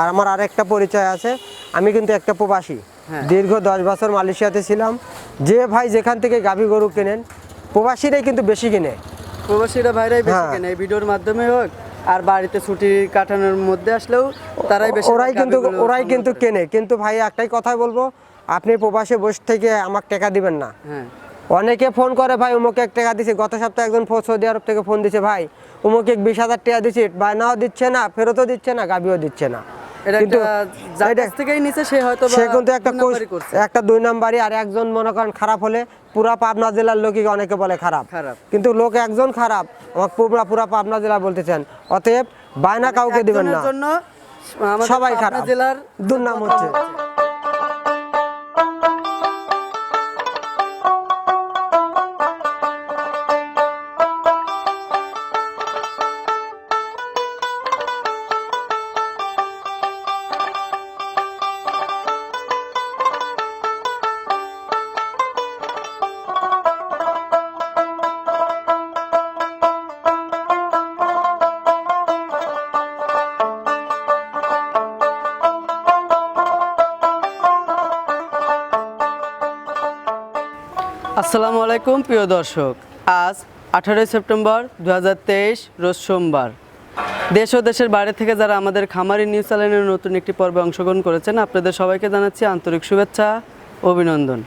আর আমার আর একটা পরিচয় আছে। আমি কিন্তু একটা প্রবাসী। হ্যাঁ। দীর্ঘ দশ বছর মালয়েশিয়াতে ছিলাম। যে ভাই যেখান থেকে গাভী গরু কেনেন প্রবাসীরাই কিন্তু বেশি কেনে। প্রবাসীরা ভাইরাই বেশি হ্যাঁ। কেনে। এই ভিডিওর মাধ্যমে হোক আর বাড়িতে ছুটি কাটানোর মধ্যে আসলেও তারাই বেশি ওরাই কিন্তু ওরাই কিন্তু কেনে। কিন্তু ভাই একটাই কথা বলব আপনি প্রবাসে বসে থেকে আমাকে টাকা দিবেন না। হ্যাঁ। অনেকে ফোন করে ভাই উমুকে এক টাকা দিছে। গত সপ্তাহে একজন সৌদি আরব থেকে ফোন দিছে ভাই উমুকে বিশ হাজার টাকা দিছি। বায়নাও দিচ্ছে না ফেরতও দিচ্ছে না গাবিও দিচ্ছে না। কিন্তু একটা যার এটা- কাছ থেকেই নিছে সে হয়তো সে কিন্তু একটা দুই কোষ- একটা দুই নাম্বারই আর একজন মনে করেন খারাপ হলে পুরা পাবনা জেলার লোকই অনেকে বলে খারাপ। খারাপ। কিন্তু লোক একজন খারাপ আমাকে পুরা পুরা পাবনা জেলা বলতেছেন। অতএব বায়না কাউকে দিবেন না। সবাই খারাপ। জেলার দুর্নাম হচ্ছে। আলাইকুম, প্রিয় দর্শক। আজ আঠারোই সেপ্টেম্বর দু রোজ সোমবার। দেশ ও দেশের বাইরে থেকে যারা আমাদের খামারি নিউজ চ্যানেলের নতুন একটি পর্বে অংশগ্রহণ করেছেন, আপনাদের সবাইকে জানাচ্ছি আন্তরিক শুভেচ্ছা, অভিনন্দন।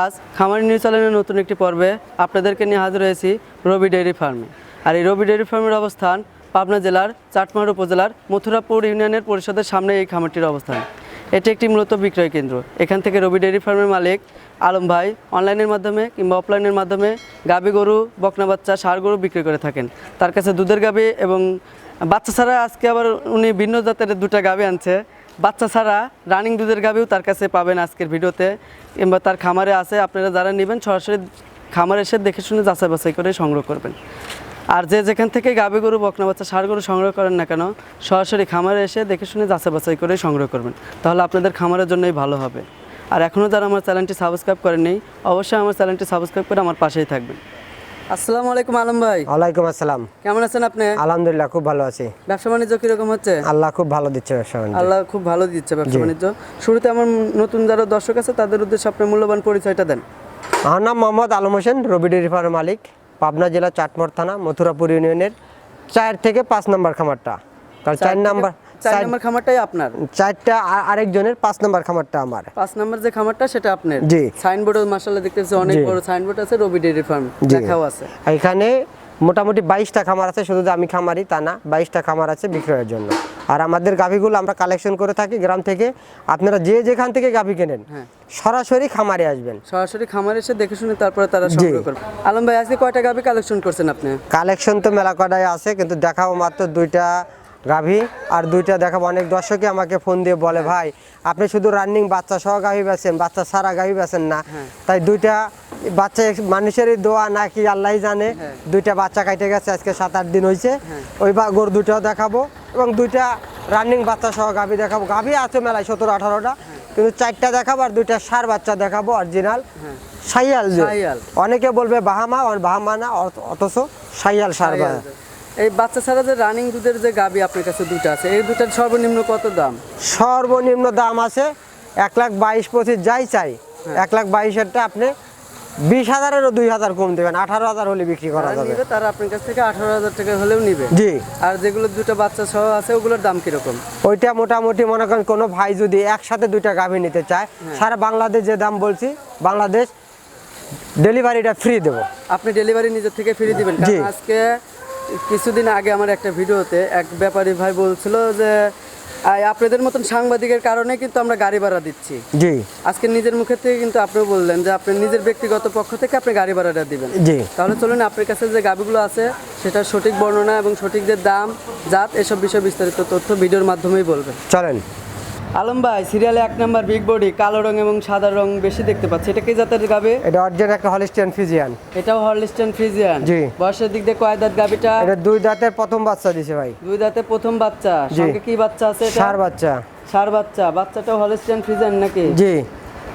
আজ খামারি নিউজ চ্যানেলের নতুন একটি পর্বে আপনাদেরকে নিয়ে হাজির হয়েছি রবি ডেয়ারি ফার্মে। আর এই রবি ডেয়ারি ফার্মের অবস্থান পাবনা জেলার চাটমার উপজেলার মথুরাপুর ইউনিয়নের পরিষদের সামনে এই খামারটির অবস্থান। এটি একটি মূলত বিক্রয় কেন্দ্র। এখান থেকে রবি ডেয়ারি ফার্মের মালিক আলম ভাই অনলাইনের মাধ্যমে কিংবা অফলাইনের মাধ্যমে গাবি গরু, বকনা বাচ্চা, ষাঁড় গরু বিক্রি করে থাকেন। তার কাছে দুধের গাবি এবং বাচ্চা ছাড়া আজকে আবার উনি ভিন্ন জাতের দুটা গাবি আনছে। বাচ্চা ছাড়া রানিং দুধের গাবিও তার কাছে পাবেন আজকের ভিডিওতে। কিংবা তার খামারে আছে, আপনারা যারা নেবেন সরাসরি খামারে এসে দেখে শুনে যাচাই বাছাই করে সংগ্রহ করবেন। আর যে যেখান থেকে গাবি গরু, বকনা বাচ্চা, ষাঁড় গরু সংগ্রহ করেন না কেন, সরাসরি খামারে এসে দেখে শুনে যাচাই বাছাই করে সংগ্রহ করবেন। তাহলে আপনাদের খামারের জন্যই ভালো হবে। আর এখনও যারা আমার চ্যানেলটি সাবস্ক্রাইব করেননি অবশ্যই আমার চ্যানেলটি সাবস্ক্রাইব করে আমার পাশেই থাকবেন। আসসালামু আলাইকুম আলম ভাই। ওয়ালাইকুম আসসালাম। কেমন আছেন আপনি? আলহামদুলিল্লাহ খুব ভালো আছি। ব্যবসা বাণিজ্য কীরকম হচ্ছে? আল্লাহ খুব ভালো দিচ্ছে ব্যবসা বাণিজ্য। আল্লাহ খুব ভালো দিচ্ছে ব্যবসা বাণিজ্য। শুরুতে আমার নতুন যারা দর্শক আছে তাদের উদ্দেশ্যে আপনার মূল্যবান পরিচয়টা দেন। আমার নাম মোহাম্মদ আলম হোসেন রবি ফার্মের মালিক পাবনা জেলা চাটমোর থানা মথুরাপুর ইউনিয়নের চার থেকে পাঁচ নম্বর খামারটা। কারণ চার নাম্বার চার নম্বর খামারটাই আপনার? চারটা আরেকজনের পাঁচ নম্বর খামারটা আমার। পাঁচ নম্বর যে খামারটা সেটা আপনার? জি। সাইনবোর্ড দেখতেছি অনেক বড় সাইনবোর্ড আছে রবি ডেয়ারি ফার্ম জি। লেখাও আছে। এখানে মোটামুটি বাইশটা খামার আছে শুধু আমি খামারি তা না বাইশটা খামার আছে বিক্রয়ের জন্য। আর আমাদের গাভিগুলো আমরা কালেকশন করে থাকি গ্রাম থেকে। আপনারা যে যেখান থেকে গাভি কেনেন হ্যাঁ। সরাসরি খামারে আসবেন। সরাসরি খামারে এসে দেখে শুনে তারপরে তারা সংগ্রহ করবে। আলম ভাই আজকে কয়টা গাবি কালেকশন করছেন আপনি? কালেকশন তো মেলা কটাই আছে কিন্তু দেখাও মাত্র দুইটা গাভী আর দুইটা দেখাবো। অনেক দর্শকই আমাকে ফোন দিয়ে বলে ভাই আপনি শুধু রানিং বাচ্চা সহ গাভী বেছেন বাচ্চা সারা গাভী বেছেন না। তাই দুইটা বাচ্চা মানুষেরই দোয়া নাকি আল্লাহ জানে? দুইটা বাচ্চা কাটে গেছে আজকে সাত আট দিন হয়েছে ওই বা গরু দুটাও দেখাবো এবং দুইটা রানিং বাচ্চা সহ গাভী দেখাবো। গাভী আছে মেলায় সতেরো আঠারোটা কিন্তু চারটা দেখাবো আর দুইটা সার বাচ্চা দেখাবো অরিজিনাল সাইয়াল। অনেকে বলবে বাহামা আর বাহামা না অথচ সাইয়াল সার বা- এই বাচ্চা ছাড়া যে রানিং দুধের যে গাবি আপনার কাছে দুটো আছে এই দুটার সর্বনিম্ন কত দাম? সর্বনিম্ন দাম আছে এক লাখ বাইশ পঁচিশ যাই চাই। হ্যাঁ। এক লাখ বাইশেরটা আপনি বিশ হাজারেরও দুই হাজার কম দেবেন আঠারো হাজার হলে বিক্রি করা যাবে। তারা আপনার কাছ থেকে আঠারো হাজার টাকা হলেও নিবে। জি। আর যেগুলো দুটো বাচ্চা সহ আছে ওগুলোর দাম কীরকম? ওইটা মোটামুটি মনে করেন কোনো ভাই যদি একসাথে দুইটা গাভী নিতে চায় হ্যাঁ। সারা বাংলাদেশ যে দাম বলছি বাংলাদেশ ডেলিভারিটা ফ্রি দেবো। আপনি ডেলিভারি নিজের থেকে ফ্রি দিবেন। আজকে কিছুদিন আগে আমার একটা ভিডিওতে এক ব্যাপারী ভাই বলছিল যে আপনাদের মতন সাংবাদিকের কারণে কিন্তু আমরা গাড়ি ভাড়া দিচ্ছি। জি। আজকে নিজের মুখে থেকে কিন্তু আপনি বললেন যে আপনি নিজের ব্যক্তিগত পক্ষ থেকে আপনি গাড়ি ভাড়াটা দিবেন। জি। তাহলে চলুন আপনার কাছে যে গাবিগুলো আছে সেটা সঠিক বর্ণনা এবং সঠিক যে দাম জাত এসব বিষয়ে বিস্তারিত তথ্য ভিডিওর মাধ্যমেই বলবেন। চলেন। আলম ভাই সিরিয়ালে এক নাম্বার বিগ বডি কালো রং এবং সাদা রং বেশি দেখতে পাচ্ছি। এটা কি জাতের গাবে? এটা অরিজিনাল একটা হলিস্টিয়ান ফিজিয়ান এটাও হরলিস্টান ফিজিয়ান জি। বয়সের দিক দিয়ে কয় দাঁত গাবিটা? এটা দুই দাঁতের প্রথম বাচ্চা দিছে ভাই। দুই দাঁতে প্রথম বাচ্চা। সঙ্গে কি বাচ্চা আছে এটা? সার বাচ্চা। সার বাচ্চা। বাচ্চাটাও হলিস্টান ফ্রিজিয়ান নাকি? জি।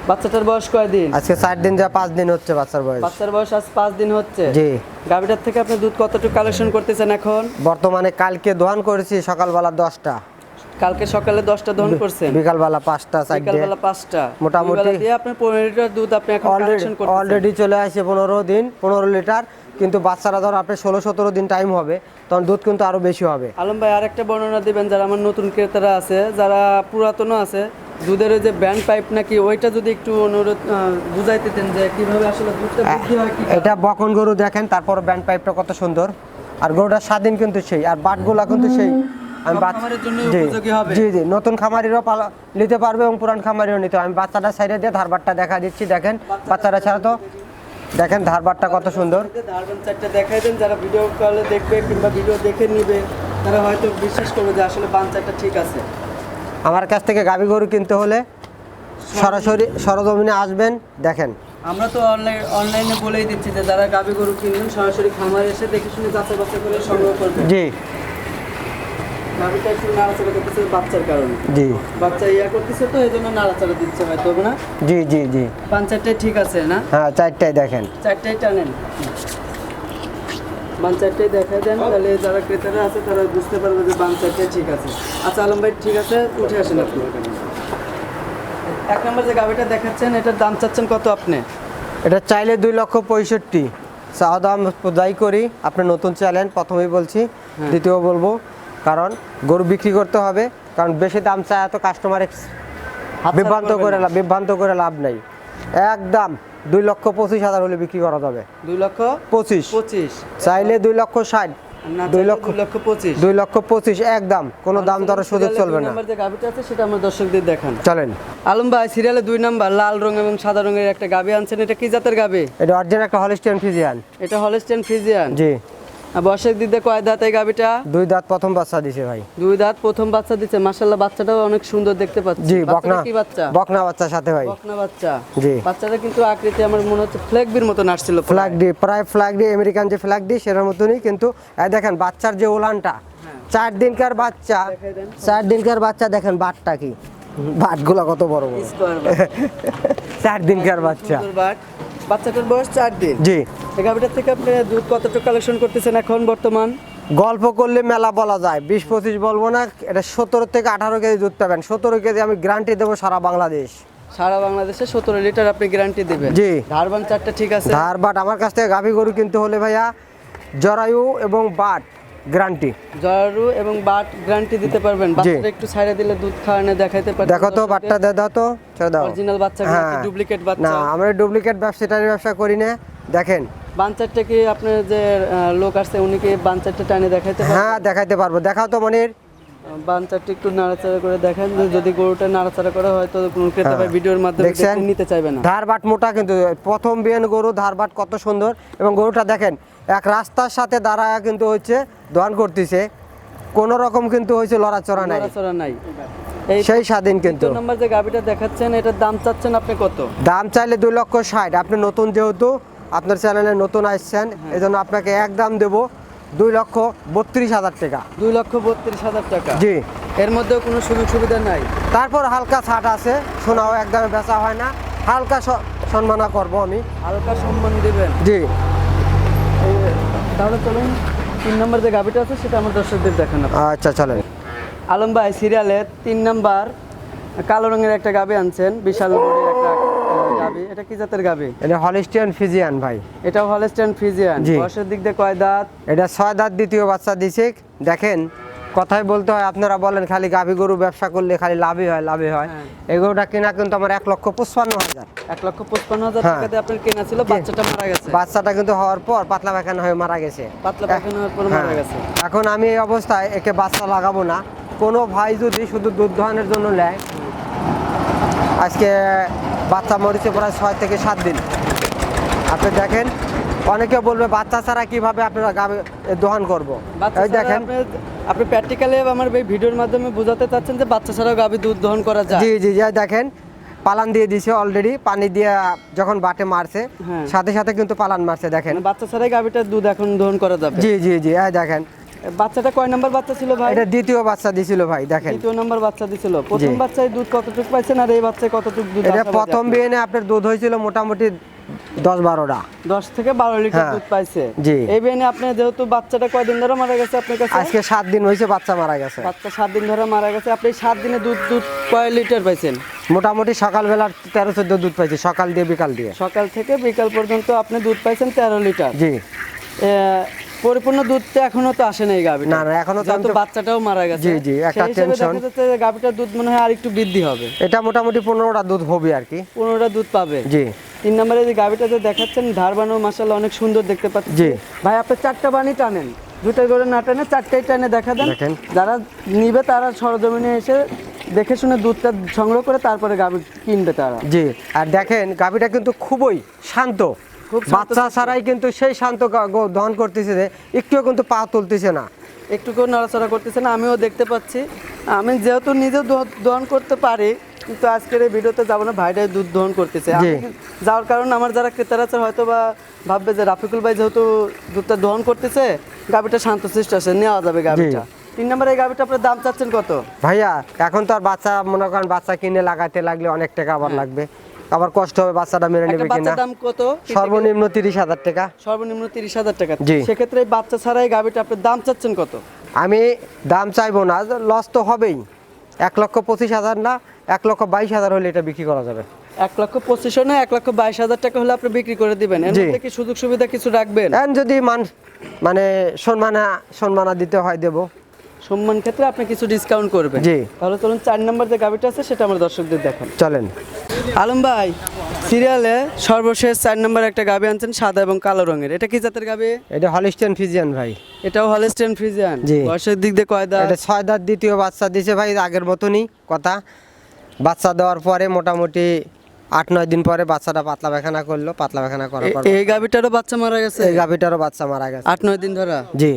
বাচ্চাটার বয়স কয় দিন? আজকে চার দিন যা পাঁচ দিন হচ্ছে বাচ্চার বয়স। বাচ্চার বয়স আজ পাঁচ দিন হচ্ছে। জি। গাবিটার থেকে আপনি দুধ কতটুকু কালেকশন করতেছেন এখন? বর্তমানে কালকে দোয়ান করেছি সকালবেলা দশটা। কালকে সকালে দশটা দহন করছেন। বিকালবেলা পাঁচটা বিকালবেলা পাঁচটা। মোটামুটি- দিয়ে আপনার পনেরো লিটার দুধ আপনি এখন কালেকশন করতেছেন। অলরেডি চলে আসে পনেরো দিন পনেরো লিটার। কিন্তু বাচ্চারা ধর আপনার ষোলো সতেরো দিন টাইম হবে তখন দুধ কিন্তু আরও বেশি হবে। আলম ভাই আরেকটা বর্ণনা দিবেন যারা আমার নতুন ক্রেতারা আছে যারা পুরাতনও আছে দুধের ওই যে ব্যান্ড পাইপ নাকি ওইটা যদি একটু অনুরোধ আহ, বুঝাইতে দেন যে কীভাবে আসলে দুধটা বৃদ্ধি হয় কি এটা বকন গরু দেখেন তারপর ব্যান্ড পাইপটা কত সুন্দর। আর গরুটার স্বাধীন কিন্তু সেই আর বাটগুলা কিন্তু সেই। আমি জি, জি নতুন খামারিরও পালা নিতে পারবে এবং পুরান খামারিও নিতে। আমি বাচ্চাটা সাইডে দিয়ে ধারবারটা দেখা দিচ্ছি দেখেন। বাচ্চাটা ছাড়া তো দেখেন ধারবারটা কত সুন্দর। ধারবান চারটা দেখাই দেন। যারা ভিডিও কলে দেখবে কিংবা ভিডিও দেখে নিবে তারা হয়তো বিশ্বাস করবে যে আসলে বান চারটা ঠিক আছে। আমার কাছ থেকে গাভী গরু কিনতে হলে সরাসরি সরজমিনে আসবেন দেখেন। আমরা তো অনলাইন অনলাইনে বলেই দিচ্ছি যে যারা গাভী গরু কিনবেন সরাসরি খামারে এসে দেখে শুনে যাচাই বাছাই করে সংগ্রহ করবেন। জি। গাভীটা একটু নাড়াচাড়া করতেছে বাচ্চার কারণে। জি। বাচ্চা ইয়া করতেছে তো এই জন্য নাড়াচাড়া দিচ্ছে হয়তো না? জি জি জি। পাঁচ চারটাই ঠিক আছে না? হ্যাঁ চারটায় দেখেন। টানেন। দেখা দেন তাহলে যারা ক্রেতারা আছে তারা বুঝতে পারবে যে ঠিক আছে। আচ্ছা আলম ভাই ঠিক আছে উঠে আসেন আপনি। এক নম্বর যে দেখাচ্ছেন এটার দাম চাচ্ছেন কত আপনি? এটা চাইলে দুই লক্ষ পঁয়ষট্টি। চাওয়া দাম দায়ী করি আপনি নতুন চ্যালেন প্রথমেই বলছি দ্বিতীয় বলব কারণ গরু বিক্রি করতে হবে কারণ বেশি দাম চায় এত কাস্টমার বিভ্রান্ত করে বিভ্রান্ত করে লাভ নেই। একদম দুই লক্ষ পঁচিশ হাজার হলে বিক্রি করা যাবে। দুই লক্ষ পঁচিশ। পঁচিশ। চাইলে দুই লক্ষ ষাট। দুই লক্ষ লক্ষ পঁচিশ। দুই লক্ষ পঁচিশ একদম। কোনো দাম দরের সুযোগ চলবে না। যে গাভিটা আছে সেটা আমার দর্শকদের দেখান। চলেন। আলম ভাই সিরিয়ালে দুই নাম্বার লাল রং এবং সাদা রঙের একটা গাভি আনছেন। এটা কি জাতের গাভি? এটা অরিজিনাল একটা হলিস্টিয়ান ফিজিয়ান এটা হলস্টেন ফ্রিজিয়ান জি। বর্ষের দিতে কয় দাঁত এই গাভিটা? দুই দাঁত প্রথম বাচ্চা দিছে ভাই। দুই দাঁত প্রথম বাচ্চা দিচ্ছে মাশাল্লাহ বাচ্চাটাও অনেক সুন্দর দেখতে পাচ্ছি। জি বকনা কি বাচ্চা? বকনা বাচ্চার সাথে ভাই। বকনা বাচ্চা। জি। বাচ্চাটা কিন্তু আকৃতি আমার মনে হচ্ছে ফ্ল্যাগবির মতো নাচছিল ফ্ল্যাগ ডি প্রায় ফ্ল্যাগ ডি আমেরিকান যে ফ্ল্যাগ ডি সেটার মতনই কিন্তু এই দেখেন বাচ্চার যে ওলানটা চার দিনকার বাচ্চা চার দিনকার বাচ্চা দেখেন বাটটা কি। বাটগুলা কত বড় বড়। চার দিনকার বাচ্চা। বাট বাচ্চাটার বয়স চার দিন। জি। এই গাভিটার থেকে আপনি দুধ কতটুকু কালেকশন করতেছেন এখন বর্তমান? গল্প করলে মেলা বলা যায়। বিশ পঁচিশ বলব না এটা সতেরো থেকে আঠারো কেজি দুধ পাবেন। সতেরো কেজি আমি গ্যারান্টি দেবো সারা বাংলাদেশ। সারা বাংলাদেশে সতেরো লিটার আপনি গ্যারান্টি দেবেন। জি। ধারবান চারটা ঠিক আছে? ধার বাট আমার কাছ থেকে গাভী গরু কিনতে হলে ভাইয়া জরায়ু এবং বাট। গ্যারান্টি। জরারু এবং বাট গ্যারান্টি দিতে পারবেন। বাচ্চাটা একটু ছাইড়া দিলে দুধ খাওয়ানো দেখাইতে পারবেন দেখো তো বাটটা দে দাও তো ছেড়ে দাও। অরিজিনাল বাচ্চা হ্যাঁ। ডুপ্লিকেট না বাচ্চা? আমরা ডুপ্লিকেট ব্যবসাটার ব্যবসা করি না। দেখেন। বাঞ্চারটা কি আপনার যে লোক আসছে উনি কি বাঞ্চারটা টানে দেখাইতে পারবেন? হ্যাঁ দেখাইতে পারব। দেখাও তো মনির। বাঞ্চারটা একটু নাড়াচাড়া করে দেখেন। যদি গরুটা নাড়াচাড়া করে হয় তো কোনো ক্রেতা ভাই ভিডিওর মাধ্যমে হ্যাঁ। নিতে চাইবে না। ধার বাট মোটা কিন্তু প্রথম বিয়ান গরু ধার বাট কত সুন্দর। এবং গরুটা দেখেন এক রাস্তার সাথে দাঁড়ায় কিন্তু হচ্ছে দোয়ান করতেছে। কোনো রকম কিন্তু হয়েছে লড়াচড়া নাই। নাই। সেই স্বাধীন কিন্তু। নম্বর যে গাভিটা দেখাচ্ছেন এটার দাম চাচ্ছেন আপনি কত? দাম চাইলে দুই লক্ষ ষাট। আপনি নতুন যেহেতু আপনার চ্যানেলে নতুন আসছেন এই জন্য আপনাকে এক দাম দেবো দুই লক্ষ বত্রিশ হাজার টাকা। দুই লক্ষ বত্রিশ হাজার টাকা? জি। এর মধ্যে কোনো সুযোগ সুবিধা নাই? তারপর হালকা ছাট আছে শোনাও একদমে বেচা হয় না। হালকা সম্মানা করব আমি। হালকা সম্মান দিবেন? জি। তাহলে চলুন তিন নম্বর যে গাভিটা আছে সেটা আমার দর্শকদের দেখান। আচ্ছা চলেন। আলম ভাই সিরিয়ালে তিন নম্বর কালো রঙের একটা গাবি আনছেন বিশাল একটা গাবি এটা কি জাতের গাবি এটা হলিস্টিয়ান ফিজিয়ান ভাই। এটা ফিজিয়ান। বয়সের দিক দিয়ে কয় দাঁত? এটা ছয় দাঁত দ্বিতীয় বাচ্চা দিছে। দেখেন কথাই বলতে হয় আপনারা বলেন খালি গাভী গরু ব্যবসা করলে খালি লাভই হয় লাভই হয়। হ্যাঁ। এই গরুটা কিনা কিন্তু আমার এক লক্ষ পঁচপান্ন হাজার। এক লক্ষ পঁচপান্ন হাজার হ্যাঁ। টাকা দিয়ে আপনার কেনা ছিল বাচ্চাটা মারা গেছে। বাচ্চাটা কিন্তু হওয়ার পর পাতলা পায়খানা হয়ে মারা গেছে। পাতলা পায়খানা হওয়ার পর মারা হ্যাঁ। গেছে। এখন আমি এই অবস্থায় একে বাচ্চা লাগাবো না। কোনো ভাই যদি শুধু দুধ দোহানোর জন্য নেয় আজকে বাচ্চা মরিছে প্রায় ছয় থেকে সাত দিন। আপনি দেখেন অনেকে বলবে বাচ্চা ছাড়া কীভাবে আপনারা গাবে দোহান করব? এই দেখেন। আপনি- প্র্যাকটিক্যালি আমার এই ভিডিওর মাধ্যমে বোঝাতে চাচ্ছেন যে বাচ্চা ছাড়াও গাভী দুধ দহন করা যায়। জি জি যা দেখেন পালান দিয়ে দিছে অলরেডি পানি দিয়ে যখন বাটে মারছে হ্যাঁ। সাথে সাথে কিন্তু পালান মারছে দেখেন। মানে বাচ্চা ছাড়াই গাভীটার দুধ এখন দহন করা যাবে। জি জি জি এই দেখেন। বাচ্চাটা কয় নাম্বার বাচ্চা ছিল ভাই? এটা দ্বিতীয় বাচ্চা দিছিল ভাই দেখেন। দ্বিতীয় নাম্বার বাচ্চা দিছিল। প্রথম। বাচ্চায় দুধ কতটুকু পাইছেন আর এই বাচ্চায় কতটুকু দুধ এটা প্রথম? বিয়েনে আপনার দুধ হয়েছিল মোটামুটি দশ বারোটা। দশ থেকে বারো লিটার হ্যাঁ। দুধ পাইছে। জি। এই বেনে আপনি যেহেতু বাচ্চাটা কয়দিন ধরে মারা গেছে আপনার কাছে? আজকে সাত দিন হয়েছে বাচ্চা মারা গেছে। বাচ্চা সাত দিন ধরে মারা গেছে। আপনি সাত দিনে দুধ দুধ কয় লিটার পাইছেন? মোটামুটি সকালবেলা তেরো চোদ্দ দুধ পাইছি সকাল দিয়ে বিকাল দিয়ে। সকাল থেকে বিকাল পর্যন্ত আপনি দুধ পাইছেন তেরো লিটার। জি। পরিপূর্ণ দুধটা এখনও তো আসে নাই গাভী না, না, এখনও তো তো- বাচ্চাটাও মারা গেছে। জি, জি, একটা যে গাভিটার দুধ মনে হয় আর একটু বৃদ্ধি হবে। এটা মোটামুটি পনেরোটা দুধ হবে আর কি। পনেরোটা দুধ পাবে। জি। তিন নম্বরে যে গাভিটা যে দেখাচ্ছেন ধার বানো মাসাল অনেক সুন্দর দেখতে পাচ্ছি জি। ভাই আপনি চারটা বানি টানেন। দুটা করে না টানে চারটাই টানে দেখা দেন। যারা নিবে তারা সরজমিনে এসে দেখে শুনে দুধটা সংগ্রহ করে তারপরে গাভি কিনবে তারা। জি আর দেখেন গাভীটা কিন্তু খুবই শান্ত। বাচ্চা ছাড়াই কিন্তু সেই শান্ত দহন করতেছে যে একটুও কিন্তু পা তুলতেছে না। একটু করে নাড়াচাড়া করতেছে না আমিও দেখতে পাচ্ছি। আমি যেহেতু নিজেও দহন করতে পারি কিন্তু আজকের এই ভিডিওতে যাব না ভাইটাই দুধ দহন করতেছে। যাওয়ার কারণে আমার যারা ক্রেতারা আছে হয়তো বা ভাববে যে রাফিকুল ভাই যেহেতু দুধটা দহন করতেছে গাভিটা শান্তশিষ্ট আছে নেওয়া যাবে গাভিটা। তিন নম্বরে এই গাভিটা আপনার দাম চাচ্ছেন কত? ভাইয়া এখন তো আর বাচ্চা মনে করেন বাচ্চা কিনে লাগাতে লাগলে অনেক টাকা আবার লাগবে। আবার কষ্ট হবে বাচ্চাটা মেনে নেবে কিনা। দাম কত? সর্বনিম্ন তিরিশ হাজার টাকা। সর্বনিম্ন তিরিশ হাজার টাকা। জি। সেক্ষেত্রে এই বাচ্চা ছাড়া এই গাভিটা আপনার দাম চাচ্ছেন কত? আমি দাম চাইব না লস তো হবেই। এক লক্ষ পঁচিশ হাজার না এক লক্ষ বাইশ হাজার হলে এটা বিক্রি করা যাবে। এক লক্ষ পঁচিশশো না এক লক্ষ বাইশ হাজার টাকা হলে আপনি বিক্রি করে দিবেন। এর মধ্যে কি সুযোগ সুবিধা কিছু রাখবেন? যদি মান মানে সম্মানা সম্মানা দিতে হয় দেবো। সম্মান ক্ষেত্রে আপনি কিছু ডিসকাউন্ট করবেন। জি। তাহলে চলুন চার নম্বর যে গাভিটা আছে সেটা আমার দর্শকদের দেখান। চলেন। আলম ভাই সিরিয়ালে সর্বশেষ চার নম্বর একটা গাবি আনছেন সাদা এবং কালো রঙের। এটা কি জাতের গাবি এটা হলিস্টেন ফিজিয়ান ভাই। এটাও হলেস্টেন ফ্রিজিয়ান জি। বয়সের দিক দিয়ে কয় দাঁত? এটা ছয় দাঁত দ্বিতীয় বাচ্চা দিছে ভাই আগের মতনই কথা। বাচ্চা দেওয়ার পরে মোটামুটি আট নয় দিন পরে বাচ্চাটা পাতলা পায়খানা করল পাতলা পায়খানা করার পর এই গাভিটারও বাচ্চা মারা গেছে? এই গাভিটারও বাচ্চা মারা গেছে। আট নয় দিন ধরে? জি।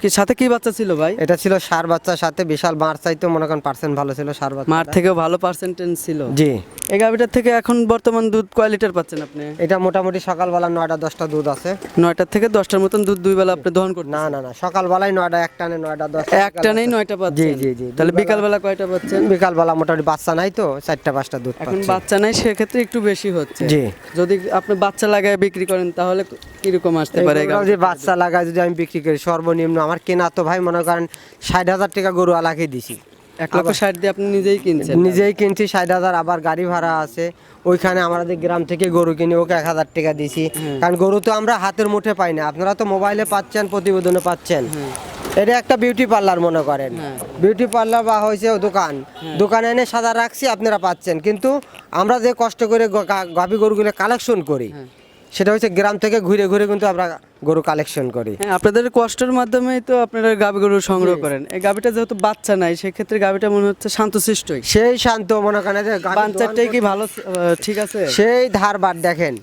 কি সাথে কি বাচ্চা ছিল ভাই? এটা ছিল সার বাচ্চার সাথে বিশাল মার চাইতো মনে করেন পার্সেন্ট ভালো ছিল সার বাচ্চা মার থেকেও ভালো পার্সেন্টেজ ছিল। জি। এই গাভিটার থেকে এখন বর্তমান দুধ কয় লিটার পাচ্ছেন আপনি? এটা মোটামুটি সকালবেলা নয়টা দশটা দুধ আছে। নয়টার থেকে দশটার মতন দুধ দুই বেলা আপনি দহন করতে না না না সকালবেলায় নয়টা একটানে নয়টা দশটা একটা নেই নয়টা পাচ্ছেন? জি, জি। তাহলে দুবেলা- বিকাল বেলা কয়টা পাচ্ছেন? বিকালবেলা মোটামুটি বাচ্চা নাই তো চারটা পাঁচটা দুধ এখন বাচ্চা নাই সেক্ষেত্রে একটু বেশি হচ্ছে। জি। যদি আপনি বাচ্চা লাগায় বিক্রি করেন তাহলে কীরকম আসতে পারে বাচ্চা লাগায় যদি আমি বিক্রি করি সর্বনিম্ন আমার কেনা তো ভাই মনে করেন ষাট হাজার টাকা গরু আলাকে দিছি। এক লক্ষ ষাট দিয়ে আপনি নিজেই কিনছেন। নিজেই কিনছি ষাট হাজার আবার গাড়ি ভাড়া আছে। ওইখানে আমাদের গ্রাম থেকে গরু কিনে ওকে এক হাজার টাকা দিছি। কারণ গরু তো আমরা হাতের মুঠে পাই না। আপনারা তো মোবাইলে পাচ্ছেন প্রতিবেদনে পাচ্ছেন। এটা একটা বিউটি পার্লার মনে করেন। হ্যাঁ। বিউটি পার্লার বা হয়েছে দোকান। দোকানে এনে সাদা রাখছি আপনারা পাচ্ছেন। কিন্তু আমরা যে কষ্ট করে গাভী গরুগুলো কালেকশন করি সেটা হচ্ছে গ্রাম থেকে ঘুরে ঘুরে কিন্তু আমরা গরু কালেকশন করি। হ্যাঁ আপনাদের কষ্টের মাধ্যমেই তো আপনারা গাভী গরু সংগ্রহ করেন। এই গাভীটা যেহেতু বাচ্চা নাই সেক্ষেত্রে গাভীটা মনে হচ্ছে শান্তশিষ্টই। সেই শান্ত মনে করেন যে বাঞ্চারটাই কি ভালো ঠিক আছে? সেই ধার বাদ দেখেন।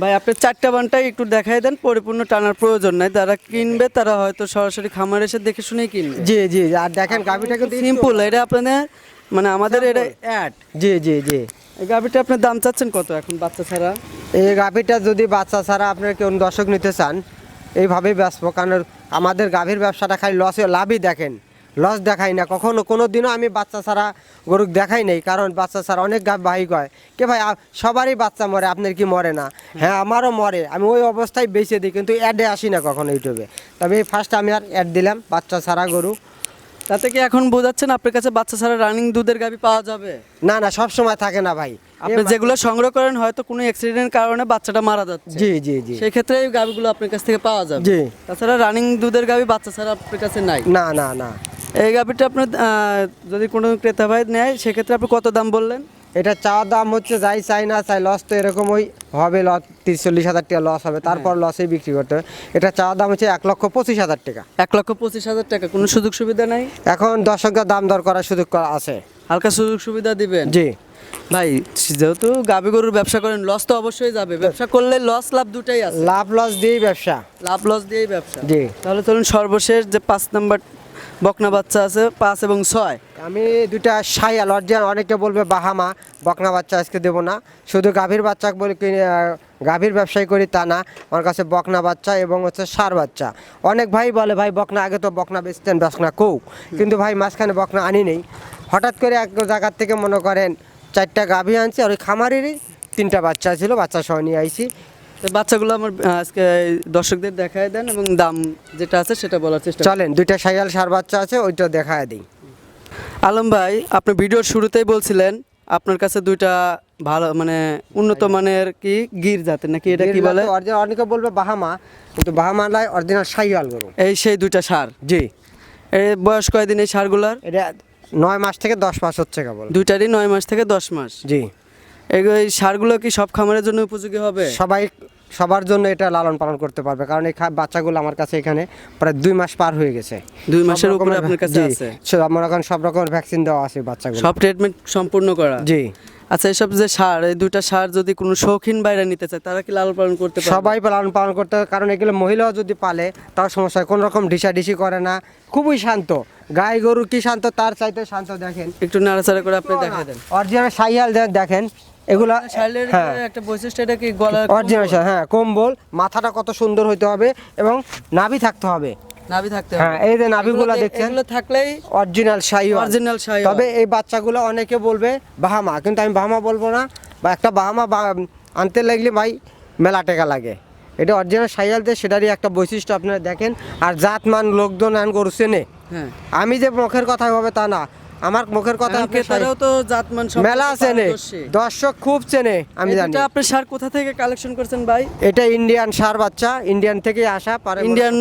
ভাই আপনি চারটা বানটাই একটু দেখাই দেন পরিপূর্ণ টানার প্রয়োজন নাই। যারা কিনবে তারা হয়তো সরাসরি খামার এসে দেখে শুনেই কিনবে। জি জি আর দেখেন গাভীটা কিন্তু সিম্পল এটা আপনাদের মানে আমাদের এটা অ্যাড জি জি জি। এই গাভীটা আপনার দাম চাচ্ছেন কত এখন বাচ্চা ছাড়া? এই গাভীটা যদি বাচ্চা ছাড়া আপনার কেউ দর্শক নিতে চান এইভাবেই ব্যস্ত কারণ আমাদের গাভীর ব্যবসাটা খালি লসে লাভই দেখেন। লস দেখাই না। কখনো কোনো দিনও আমি বাচ্চা ছাড়া গরু দেখাই নেই। কারণ বাচ্চা ছাড়া অনেক গাভ ভাই কয় কে ভাই সবারই বাচ্চা মরে আপনার কি মরে না? হ্যাঁ আমারও মরে। আমি ওই অবস্থায় বেঁচে দিই কিন্তু অ্যাডে আসি না কখনো ইউটিউবে তবে ফার্স্ট আমি আর অ্যাড দিলাম বাচ্চা ছাড়া গরু। তাতে কি এখন বোঝাচ্ছেন আপনার কাছে বাচ্চা ছাড়া রানিং দুধের গাভী পাওয়া যাবে? না না সব সময় থাকে না ভাই। আপনি যেগুলো সংগ্রহ করেন হয়তো কোনো অ্যাক্সিডেন্ট কারণে বাচ্চাটা মারা যাচ্ছে। জি জি জি। সেই ক্ষেত্রে এই গাবিগুলো আপনার কাছ থেকে পাওয়া যাবে। জি। তাছাড়া রানিং দুধের গাভী বাচ্চা ছাড়া আপনার কাছে নাই। না না না। এই গাভীটা আপনার যদি কোনো ক্রেতা ভাই নেয় সেক্ষেত্রে আপনি কত দাম বললেন? এটা চাওয়ার দাম হচ্ছে যাই চাই না চাই লস তো এরকম ওই হবে লস তিরিশ চল্লিশ হাজার টাকা লস হবে। তারপর লসেই বিক্রি করতে হবে। এটা চাওয়ার দাম হচ্ছে এক লক্ষ পঁচিশ হাজার টাকা। এক লক্ষ পঁচিশ হাজার টাকা কোনো সুযোগ সুবিধা নাই? এখন দর্শকদের দাম দর করার সুযোগ করা আছে। হালকা সুযোগ সুবিধা দিবেন? জি। ভাই যেহেতু গাভী গরুর ব্যবসা করেন লস তো অবশ্যই যাবে। ব্যবসা করলে লস লাভ দুটাই আছে। লাভ লস দিয়েই ব্যবসা। লাভ লস দিয়েই ব্যবসা। জি। তাহলে চলুন সর্বশেষ যে পাঁচ নাম্বার বকনা বাচ্চা আছে, পাঁচ এবং ছয়। আমি দুটা সাইয়া লজ্জা অনেকে বলবে বাহামা, বকনা বাচ্চা আজকে দেবো না। শুধু গাভীর বাচ্চা বলে গাভীর ব্যবসায়ী করি তা না, আমার কাছে বকনা বাচ্চা এবং হচ্ছে সার বাচ্চা। অনেক ভাই বলে, ভাই, বকনা, আগে তো বকনা বেচতেন, বকনা কৌ কিন্তু ভাই, মাঝখানে বকনা আনি নেই। হঠাৎ করে এক জায়গার থেকে মনে করেন, চারটা গাভী আনছি, আর ওই খামারেরই তিনটা বাচ্চা ছিল বাচ্চা সহ নিয়ে আইছি। বাচ্চাগুলো আমার আজকে দর্শকদের দেখায় দেন এবং দাম যেটা আছে সেটা বলার চেষ্টা। চলেন দুইটা সাইয়াল সার বাচ্চা আছে ওইটা দেখায় দিই। আলম ভাই আপনি ভিডিওর শুরুতেই বলছিলেন আপনার কাছে দুইটা ভালো মানে উন্নত মানের কি গির জাতের নাকি এটা কি বলে? অনেকে বলবে বাহামা কিন্তু বাহামা বাহামালায় অরিজিনাল সাইয়াল গরু। এই সেই দুইটা সার? জি। এই বয়স কয়দিন এই সারগুলার? এটা নয় মাস থেকে দশ মাস হচ্ছে কেবল। দুইটারই নয় মাস থেকে দশ মাস? জি। এই সারগুলো কি সব খামারের জন্য উপযোগী হবে? সবাই সবার জন্য এটা লালন পালন করতে পারবে। কারণ এই বাচ্চাগুলো আমার কাছে এখানে প্রায় দুই মাস পার হয়ে গেছে। দুই মাসের উপরে আপনার কাছে আছে? সব আমার এখন সব রকমের ভ্যাকসিন দেওয়া আছে বাচ্চাগুলো। সব ট্রিটমেন্ট সম্পূর্ণ করা? জি। আচ্ছা এসব যে সার এই দুইটা সার যদি কোনো শৌখিন বাইরে নিতে চায় তারা কি লালন পালন করতে পারবে? সবাই লালন পালন করতে কারণ এগুলো মহিলাও যদি পালে তার সমস্যা কোনো রকম ডিসি করে না খুবই শান্ত। গাই গরু কি শান্ত তার চাইতে শান্ত দেখেন। একটু নাড়াচাড়া করে আপনি দেখাই দেন। অরিজিনাল সাইয়াল দেখেন এগুলা শাইলের হ্যাঁ। একটা বৈশিষ্ট্য এটা কি গলার অরিজিনাল হ্যাঁ কম্বল মাথাটা কত সুন্দর হইতে হবে এবং নাভি থাকতে হবে। নাভি থাকতে হ্যাঁ এই যে নাভিগুলো দেখছেন এগুলো থাকলেই অরিজিনাল সাইওয়াল অরিজিনাল শাইওয়াল। তবে এই বাচ্চাগুলো অনেকে বলবে বাহামা কিন্তু আমি বাহামা বলব না বা একটা বাহামা আনতে লাগলে ভাই মেলা টাকা লাগে। এটা অরিজিনাল সাইয়ালতে সেটারই একটা বৈশিষ্ট্য আপনারা দেখেন। আর জাতমান লোকজন আন গরু চেনে। হ্যাঁ। আমি যে মুখের কথা হবে তা না আমার মুখের কথা আপনি ক্রেতারাও তো জাতমান মেলা চেনে। দর্শক খুব চেনে আমি জানি। দুটো আপনি সার কোথা থেকে কালেকশন করছেন ভাই? এটা ইন্ডিয়ান সার বাচ্চা ইন্ডিয়ান থেকে আসা পারে ইন্ডিয়ান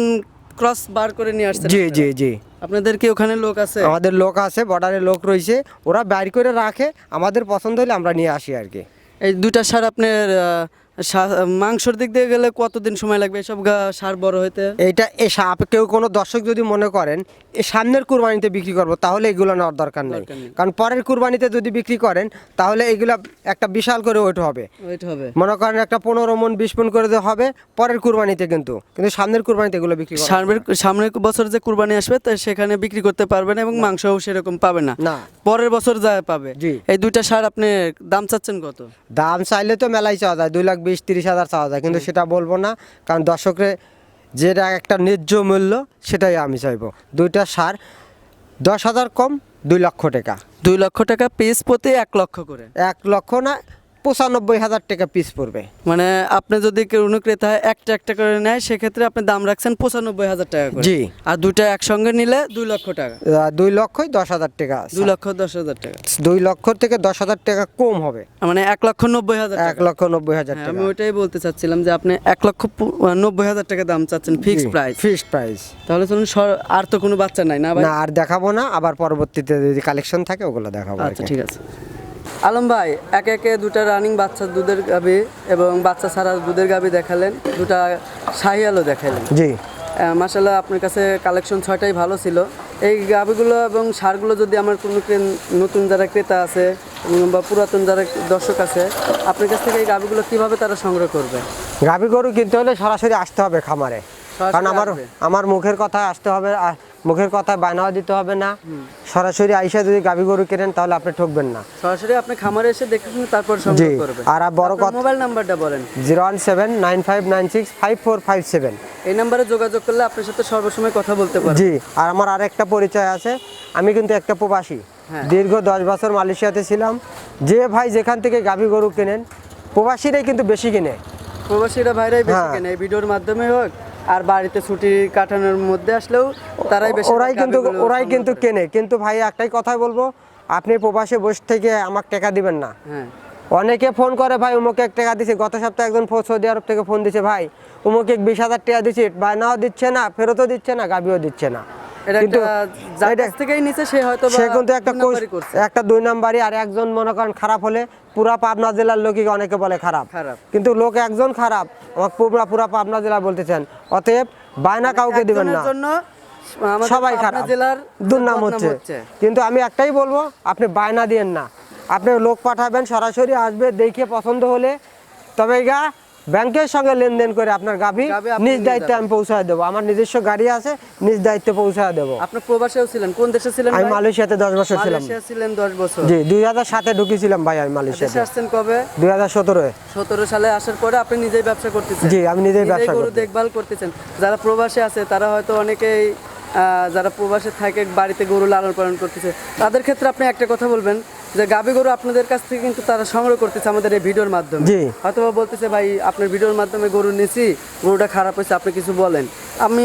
ক্রস বার করে নিয়ে আসছেন জি জি জি। আপনাদের কি ওখানে লোক আছে? আমাদের লোক আছে বর্ডারে লোক রয়েছে ওরা বাইর করে রাখে আমাদের পছন্দ হলে আমরা নিয়ে আসি আর কি। এই দুইটা সার আপনার মাংসর দিক দিয়ে গেলে কতদিন সময় লাগবে? এসব সার বড় হইতে? এইটা এ সাপ কেউ কোনো দর্শক যদি মনে করেন এ সামনের কুরবানিতে বিক্রি করব তাহলে এগুলো নেওয়ার দরকার নেই। কারণ পরের কুরবানিতে যদি বিক্রি করেন তাহলে এগুলা একটা বিশাল করে ওয়েট হবে। ওইট হবে। মনে করেন একটা পনেরো মন বিশ মন করে হবে পরের কুরবানিতে কিন্তু। কিন্তু সামনের কুরবানিতে এগুলো বিক্রি সামনের সামনের বছর যে কুরবানি আসবে তা সেখানে বিক্রি করতে পারবে না। এবং মাংসও সেরকম পাবে না। না। পরের বছর যা পাবে এই দুইটা সার আপনি দাম চাচ্ছেন কত? দাম চাইলে তো মেলাই চাওয়া যায় দুই লাখ বিশ তিরিশ হাজার চাওয়া যায়। কিন্তু সেটা বলব না কারণ দর্শকের যেটা একটা ন্যায্য মূল্য সেটাই আমি চাইব। দুইটা সার দশ হাজার কম দুই লক্ষ টাকা। দুই লক্ষ টাকা পিস প্রতি এক লক্ষ করে। এক লক্ষ না পঁচানব্বই হাজার টাকা পিস পড়বে। মানে আপনি যদি কোনো ক্রেতা একটা একটা করে নেয় সেক্ষেত্রে আপনি দাম রাখছেন পঁচানব্বই হাজার টাকা করে। জি। আর দুইটা একসঙ্গে নিলে দুই লক্ষ টাকা। দুই লক্ষই দশ হাজার টাকা দুই লক্ষ দশ হাজার টাকা। দুই লক্ষ থেকে দশ হাজার টাকা কম হবে। মানে এক লক্ষ নব্বই হাজার এক লক্ষ নব্বই হাজার হ্যাঁ, টাকা। আমি ওইটাই বলতে চাচ্ছিলাম যে আপনি এক লক্ষ নব্বই হাজার টাকা দাম চাচ্ছেন ফিক্সড প্রাইস ফিক্সড প্রাইস তাহলে চলুন আর তো কোনো বাচ্চা নাই না আর দেখাবো না আবার পরবর্তীতে যদি কালেকশন থাকে ওগুলো দেখাবো আচ্ছা। ঠিক আছে। আলম ভাই একে একে দুটা রানিং বাচ্চার দুধের গাবি এবং বাচ্চা ছাড়া দুধের গাবি দেখালেন দুটা শাহিয়ালও দেখালেন। জি। মাসাল্লাহ আপনার কাছে কালেকশন ছয়টাই ভালো ছিল। এই গাবিগুলো এবং সারগুলো যদি আমার কোনো নতুন যারা ক্রেতা আছে বা পুরাতন যারা দর্শক আছে আপনার কাছ থেকে এই গাবিগুলো কীভাবে তারা সংগ্রহ করবে? গাভী গরু কিনতে হলে সরাসরি আসতে হবে খামারে। কারণ আমার আমার মুখের কথায় আসতে হবে মুখের কথায় বায়নাও দিতে হবে না। সরাসরি আইসা যদি গাভী গরু কেনেন তাহলে আপনি ঠকবেন না। সরাসরি আপনি খামারে এসে দেখে শুনে তারপর সংগ্রহ করবেন। আর বড় কথা মোবাইল নাম্বারটা বলেন। Zero one seven nine five nine six five four five seven. এই নাম্বারে যোগাযোগ করলে আপনার সাথে সর্বসময় কথা বলতে পারবেন জি। আর আমার আরেকটা পরিচয় আছে। আমি কিন্তু একটা প্রবাসী। হ্যাঁ। দীর্ঘ দশ বছর মালয়েশিয়াতে ছিলাম। যে ভাই যেখান থেকে গাভী গরু কেনেন প্রবাসীরাই কিন্তু বেশি কেনে। প্রবাসীরা ভাইরাই বেশি হ্যাঁ। কেনে। এই ভিডিওর মাধ্যমে হোক আর বাড়িতে ছুটি কাটানোর মধ্যে আসলেও তারাই বেশি ওরাই কিন্তু ওরাই কিন্তু কেনে। কিন্তু ভাই একটাই কথাই বলব আপনি প্রবাসে বসে থেকে আমাকে টাকা দিবেন না। হ্যাঁ। অনেকে ফোন করে ভাই উমুকে এক টাকা দিছে। গত সপ্তাহে একজন সৌদি আরব থেকে ফোন দিছে ভাই উমুকে বিশ হাজার টাকা দিছি। বায়নাও দিচ্ছে না ফেরতও দিচ্ছে না গাবিও দিচ্ছে না। কিন্তু একটা যার এটা- কাছ থেকেই নিচে সে হয়তো সে কিন্তু একটা দুই কোষ- একটা দুই নাম্বারই আর একজন মনে করেন খারাপ হলে পুরা পাবনা জেলার লোকই অনেকে বলে খারাপ। খারাপ। কিন্তু লোক একজন খারাপ আমাকে পুরা পুরা পাবনা জেলা বলতেছেন। অতএব বায়না কাউকে দিবেন না। সবাই খারাপ। জেলার দুর্নাম হচ্ছে। কিন্তু আমি একটাই বলব আপনি বায়না দিয়েন না। আপনি লোক পাঠাবেন সরাসরি আসবে দেখে পছন্দ হলে। তবে গা ব্যাংকের সঙ্গে লেনদেন করে আপনার গাভী নিজ দায়িত্বে আমি পৌঁছায় দেবো। আমার নিজস্ব গাড়ি আছে নিজ দায়িত্বে পৌঁছায় দেবো। আপনি প্রবাসেও ছিলেন কোন দেশে ছিলেন আমি মালয়েশিয়াতে দশ বছর ছিলাম। ছিলেন দশ বছর। জি দুই হাজার সাতে ঢুকেছিলাম ভাই আমি দেশে মালয়েশিয়াতে। আসছেন কবে? দুই হাজার সতেরোয়। সতেরো সালে আসার পরে আপনি নিজেই ব্যবসা করতেছেন। জি, আমি নিজেই ব্যবসা গরু দেখভাল করতেছেন। যারা প্রবাসে আছে তারা হয়তো অনেকেই আহ, যারা প্রবাসে থাকে বাড়িতে গরু লালন পালন করতেছে। তাদের ক্ষেত্রে আপনি একটা কথা বলবেন যে গাবি গরু আপনাদের কাছ থেকে কিন্তু তারা সংগ্রহ করতেছে আমাদের এই ভিডিওর মাধ্যমে। জি। হয়তো বলতেছে ভাই আপনার ভিডিওর মাধ্যমে গরু নিছি গরুটা খারাপ হয়েছে আপনি কিছু বলেন। আমি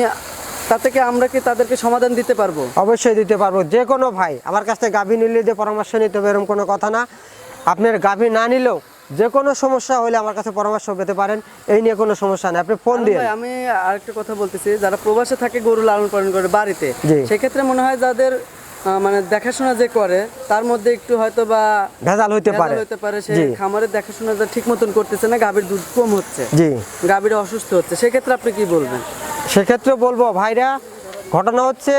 তা থেকে আমরা কি তাদেরকে সমাধান দিতে পারব? অবশ্যই দিতে পারব। যে কোনো ভাই আমার কাছ থেকে গাভী নিলে যে পরামর্শ নিতে হবে এরকম কোনো কথা না। আপনার গাভী না নিলেও যে কোনো সমস্যা হলে আমার কাছে পরামর্শ পেতে পারেন। এই নিয়ে কোনো সমস্যা নেই। আপনি ফোন দিয়ে আমি আরেকটা কথা বলতেছি যারা প্রবাসে থাকে গরু লালন পালন করে বাড়িতে সেক্ষেত্রে মনে হয় যাদের মানে দেখাশোনা যে করে তার মধ্যে একটু হয়তো বা ভেজাল হইতে পারে। হইতে পারে। সে জি। খামারের দেখাশোনা যা ঠিক মতন করতেছে না গাভীর দুধ কম হচ্ছে। জি। গাভীরা অসুস্থ হচ্ছে। সেক্ষেত্রে আপনি কি বলবেন? সেক্ষেত্রে বলব ভাইরা ঘটনা হচ্ছে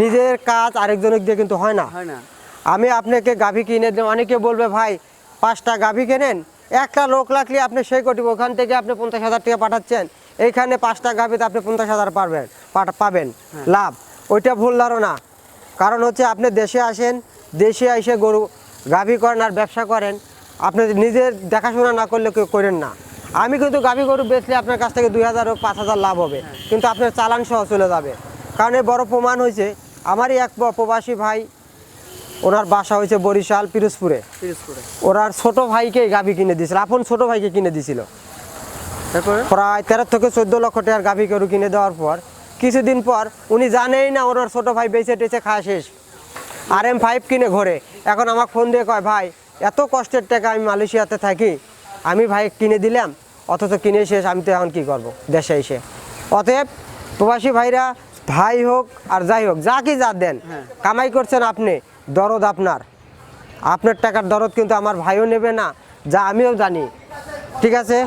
নিজের কাজ আরেকজনের দিয়ে কিন্তু হয় না। হয় না। আমি আপনাকে গাভী কিনে দিলাম। অনেকে বলবে ভাই পাঁচটা গাভী কেনেন? একটা লোক লাগলে আপনি সেই কোটি ওখান থেকে আপনি পঞ্চাশ হাজার টাকা পাঠাচ্ছেন। এইখানে পাঁচটা গাভীতে আপনি পঞ্চাশ হাজার পারবেন পাবেন। লাভ। ওইটা ভুল ধারণা। কারণ হচ্ছে আপনি দেশে আসেন দেশে এসে গরু গাভী করেন আর ব্যবসা করেন আপনি নিজের দেখাশোনা না করলে কেউ করেন না। আমি কিন্তু গাভী গরু বেচলে আপনার কাছ থেকে দুই হাজার হোক পাঁচ হাজার লাভ হবে কিন্তু আপনার চালান সহ চলে যাবে। কারণ এই বড় প্রমাণ হয়েছে আমারই এক প্রবাসী ভাই ওনার বাসা হয়েছে বরিশাল পিরোজপুরে। পিরোজপুরে। ওনার ছোট ভাইকে গাভী কিনে দিয়েছিল আপন ছোট ভাইকে কিনে দিয়েছিল। প্রায় তেরো থেকে চোদ্দ লক্ষ টাকার গাভী গরু কিনে দেওয়ার পর কিছুদিন পর উনি জানেই না ওনার ছোটো ভাই বেঁচে টেচে খাওয়া শেষ। আর এম ফাইভ কিনে ঘরে। এখন আমাকে ফোন দিয়ে কয় ভাই এত কষ্টের টাকা আমি মালয়েশিয়াতে থাকি। আমি ভাই কিনে দিলাম অথচ কিনে শেষ আমি তো এখন কী করব দেশে এসে? অতএব প্রবাসী ভাইরা ভাই হোক আর যাই হোক যা কি যা দেন হ্যাঁ। কামাই করছেন আপনি দরদ আপনার। আপনার টাকার দরদ কিন্তু আমার ভাইও নেবে না যা আমিও জানি। ঠিক আছে?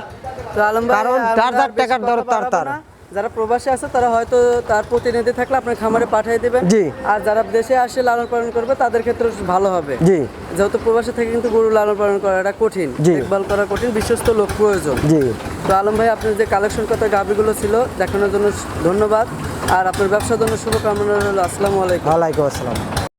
কারণ আর বেশি টাকার দরদ তার তার। যারা প্রবাসে আছে তারা হয়তো তার প্রতিনিধি থাকলে আপনার খামারে পাঠিয়ে দেবে। জি। আর যারা দেশে আসে লালন পালন করবে তাদের ক্ষেত্রে ভালো হবে। জি। যেহেতু প্রবাসে থেকে কিন্তু গরু লালন পালন করা এটা কঠিন। দেখভাল করা কঠিন বিশ্বস্ত লোক প্রয়োজন। জি। তো আলম ভাই আপনার যে কালেকশন কত গাভীগুলো ছিল দেখানোর জন্য ধন্যবাদ। আর আপনার ব্যবসার জন্য শুভকামনা রইল। আসসালামু আলাইকুম। ওয়ালাইকুম আসসালাম।